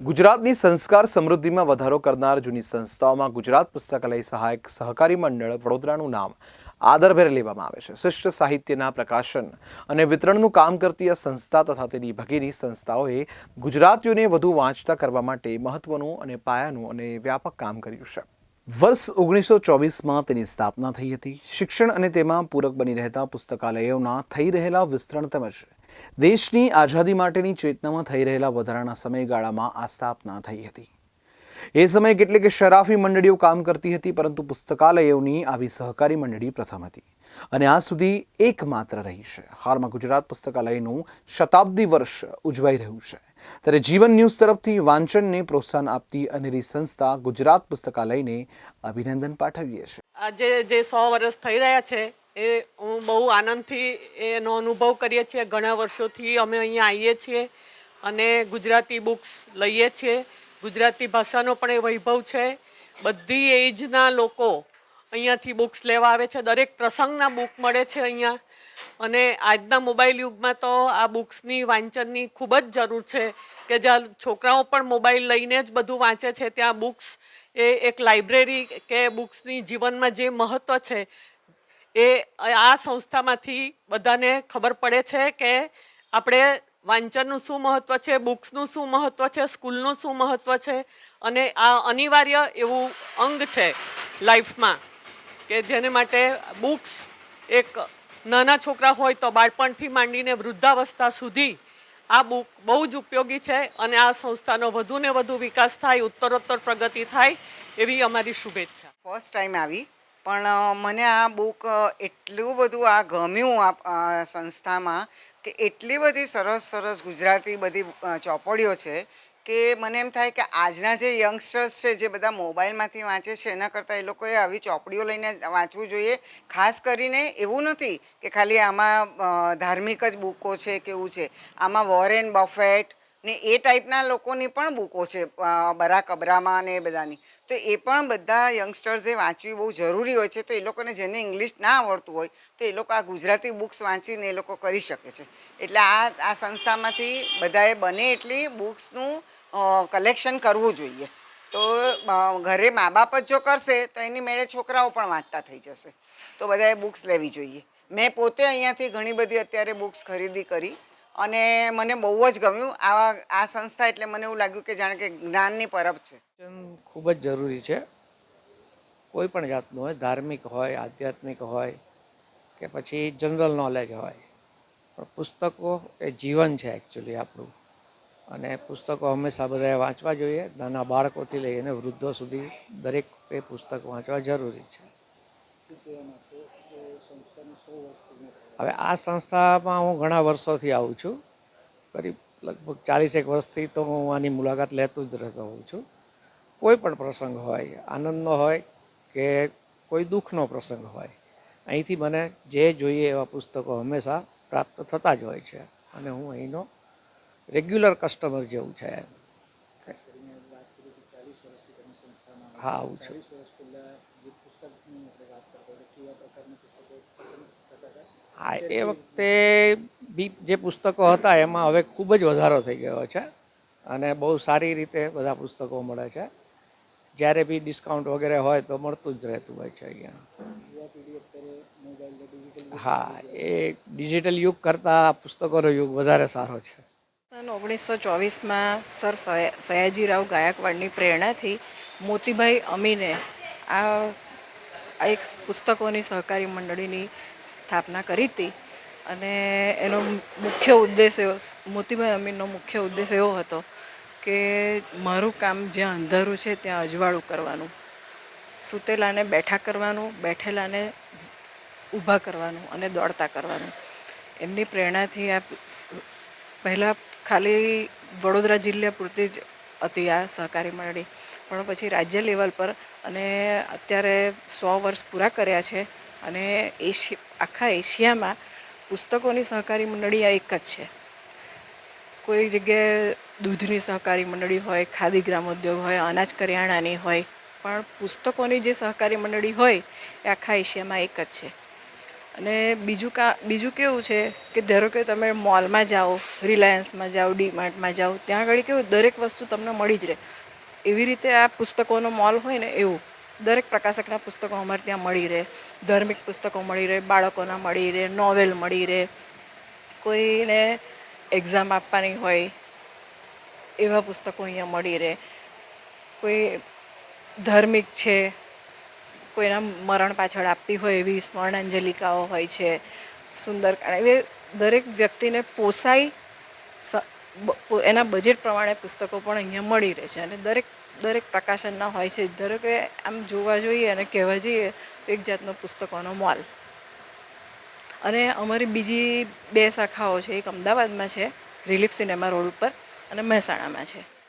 ગુજરાતની સંસ્કાર સમૃદ્ધિમાં વધારો કરનાર જૂની સંસ્થાઓમાં ગુજરાત પુસ્તકાલય સહાયક સહકારી મંડળ વડોદરાનું નામ આદરભેર લેવામાં આવે છે. શિષ્ટ સાહિત્યના પ્રકાશન અને વિતરણનું કામ કરતી આ સંસ્થા તથા તેની ભગીની સંસ્થાઓએ ગુજરાતીઓને વધુ વાંચતા કરવા માટે મહત્વનું અને પાયાનું અને વ્યાપક કામ કર્યું છે. વર્ષ ઓગણીસો ચોવીસમાં તેની સ્થાપના થઈ હતી. શિક્ષણ અને તેમાં પૂરક બની રહેતા પુસ્તકાલયોના થઈ રહેલા વિસ્તરણ તેમજ દેશની આઝાદી માટેની ચેતનામાં થઈ રહેલા વધારાના સમયગાળામાં આ સ્થાપના થઈ હતી. એ સમયે કેટલીક શરાફી મંડળીઓ કામ કરતી હતી, પરંતુ પુસ્તકાલયોની આવી સહકારી મંડળી પ્રથમ હતી અને આ સુધી એકમાત્ર રહી છે. હાલમાં ગુજરાત પુસ્તકાલયનું શતાબ્દી વર્ષ ઉજવાઈ રહ્યું છે. ત્યારે જીવન ન્યૂઝ તરફથી વાંચનને પ્રોત્સાહન આપતી અનેરી સંસ્થા ગુજરાત પુસ્તકાલયને અભિનંદન પાઠવીએ છીએ આજે જે સો વર્ષ થઈ રહ્યા છે એ હું બહુ આનંદથી એનો અનુભવ કરીએ છીએ. ઘણા વર્ષોથી અમે અહીંયા આવીએ છીએ અને ગુજરાતી બુક્સ લઈએ છીએ. ગુજરાતી ભાષાનો પણ એ વૈભવ છે. બધી એજના લોકો અહીંયાથી બુક્સ લેવા આવે છે. દરેક પ્રસંગના બુક મળે છે અહીંયા. અને આજના મોબાઈલ યુગમાં તો આ બુક્સની વાંચનની ખૂબ જ જરૂર છે કે જ્યાં છોકરાઓ પણ મોબાઈલ લઈને જ બધું વાંચે છે. ત્યાં બુક્સ એ એક લાઇબ્રેરી કે બુક્સની જીવનમાં જે મહત્ત્વ છે એ આ સંસ્થામાંથી બધાને ખબર પડે છે કે આપણે વાંચનનું શું મહત્ત્વ છે, બુક્સનું શું મહત્ત્વ છે, સ્કૂલનું શું મહત્ત્વ છે અને આ અનિવાર્ય એવું અંગ છે લાઈફમાં કે જેને માટે બુક્સ એક નાના છોકરા હોય તો બાળપણથી માંડીને વૃદ્ધાવસ્થા સુધી આ બુક બહુ જ ઉપયોગી છે અને આ સંસ્થાનો વધુ ને વધુ વિકાસ થાય, ઉત્તરોત્તર પ્રગતિ થાય એવી અમારી શુભેચ્છા. ફર્સ્ટ ટાઈમ આવી. પણ મને આ બુક એટલું બધું આ ગમ્યું આ સંસ્થામાં કે એટલી બધી સરસ સરસ ગુજરાતી બધી ચોપડીઓ છે કે મને એમ થાય કે આજના જે યંગસ્ટર્સ છે, જે બધા મોબાઈલમાંથી વાંચે છે, એના કરતાં એ લોકોએ આવી ચોપડીઓ લઈને વાંચવું જોઈએ. ખાસ કરીને એવું નથી કે ખાલી આમાં ધાર્મિક જ બુકો છે કે એવું છે. આમાં વોરેન બફેટ ને એ ટાઈપના લોકોની પણ બુકો છે બરા કબરામાં ને એ બધાની. તો એ પણ બધા યંગસ્ટર્સે વાંચવી બહુ જરૂરી હોય છે, તો એ લોકોને જેને ઇંગ્લિશ ના આવડતું હોય, તો એ લોકો આ ગુજરાતી બુક્સ વાંચીને એ લોકો કરી શકે છે. એટલે આ આ સંસ્થામાંથી બધાએ બને એટલી બુક્સનું કલેક્શન કરવું જોઈએ. તો ઘરે મા બાપ જ જો કરશે, તો એની મેળે છોકરાઓ પણ વાંચતા થઈ જશે. તો બધાએ બુક્સ લેવી જોઈએ. મેં પોતે અહીંયાથી ઘણી બધી અત્યારે બુક્સ ખરીદી કરી. અને મને બહુ જ ગમ્યું. આવા આ સંસ્થા એટલે મને એવું લાગ્યું કે જાણે કે જ્ઞાનની પરબ છે. ખૂબ જ જરૂરી છે. કોઈ પણ જાતનું હોય ધાર્મિક હોય આધ્યાત્મિક હોય કે પછી જનરલ નોલેજ હોય. પણ પુસ્તકો એ જીવન છે એકચ્યુઅલી આપણું. અને પુસ્તકો હંમેશા બધાએ વાંચવા જોઈએ. નાના બાળકોથી લઈને વૃદ્ધો સુધી દરેક એ પુસ્તક વાંચવા જરૂરી છે. હવે આ સંસ્થામાં હું ઘણા વર્ષોથી આવું છું. કરીબ લગભગ ચાલીસેક વર્ષથી તો હું આની મુલાકાત લેતો જ રહેતો હોઉં છું. કોઈ પણ પ્રસંગ હોય આનંદનો હોય કે કોઈ દુઃખનો પ્રસંગ હોય અહીંથી મને જે જોઈએ એવા પુસ્તકો હંમેશા પ્રાપ્ત થતા જ હોય છે અને હું અહીંનો રેગ્યુલર કસ્ટમર જેવું છે. હા આવું છું. હા એ વખતે બી જે પુસ્તકો હતા એમાં હવે ખૂબ જ વધારો થઈ ગયો છે અને બહુ સારી રીતે બધા પુસ્તકો મળે છે. જ્યારે બી ડિસ્કાઉન્ટ વગેરે હોય તો મળતું જ રહેતું હોય છે અહીંયા. હા એ ડિજિટલ યુગ કરતાં પુસ્તકોનો યુગ વધારે સારો છે. સન ઓગણીસો ચોવીસમાં સર સયા- સયાજીરાવ ગાયકવાડની પ્રેરણાથી મોતીભાઈ અમીને આ આ એક પુસ્તકોની સહકારી મંડળીની સ્થાપના કરી હતી. અને એનો મુખ્ય ઉદ્દેશ એવો, મોતીભાઈ અમીનનો મુખ્ય ઉદ્દેશ એવો હતો કે મારું કામ જ્યાં અંધારું છે ત્યાં અજવાળું કરવાનું. સૂતેલાને બેઠા કરવાનું, બેઠેલાને ઊભા કરવાનું અને દોડતા કરવાનું. એમની પ્રેરણાથી આ પહેલાં ખાલી વડોદરા જિલ્લા પૂરતી જ હતી આ સહકારી મંડળી. પણ પછી રાજ્ય લેવલ પર અને અત્યારે સો વર્ષ પૂરા કર્યા છે અને એશિ, આખા એશિયામાં પુસ્તકોની સહકારી મંડળી આ એક જ છે. કોઈ જગ્યાએ દૂધની સહકારી મંડળી હોય, ખાદી ગ્રામોદ્યોગ હોય, અનાજ કરિયાણાની હોય, પણ પુસ્તકોની જે સહકારી મંડળી હોય એ આખા એશિયામાં એક જ છે. અને બીજું કા, બીજું કેવું છે કે ધારો કે તમે મોલમાં જાઓ રિલાયન્સમાં જાઓ ડીમાર્ટમાં જાઓ, ત્યાં આગળ કેવું દરેક વસ્તુ તમને મળી જ રહે. એવી રીતે આ પુસ્તકોનો મોલ હોય ને એવું, દરેક પ્રકાશકના પુસ્તકો અમારે ત્યાં મળી રહે. ધાર્મિક પુસ્તકો મળી રહે, બાળકોના મળી રહે નોવેલ મળી રહે. કોઈને એક્ઝામ આપવાની હોય, એવા પુસ્તકો અહીંયા મળી રહે. કોઈ ધાર્મિક છે કોઈના મરણ પાછળ આપવી હોય એવી સ્મરણાંજલિકાઓ હોય છે સુંદરકાંડ એ દરેક વ્યક્તિને પોસાય એના બજેટ પ્રમાણે પુસ્તકો પણ અહીંયા મળી રહે છે. અને દરેક દરેક પ્રકાશનના હોય છે. દરેકે આમ જોવા જોઈએ અને કહેવા જઈએ તો એક જાતનો પુસ્તકોનો મોલ. અને અમારી બીજી બે શાખાઓ છે. એક અમદાવાદમાં છે, રિલીફ સિનેમા રોડ ઉપર અને મહેસાણામાં છે.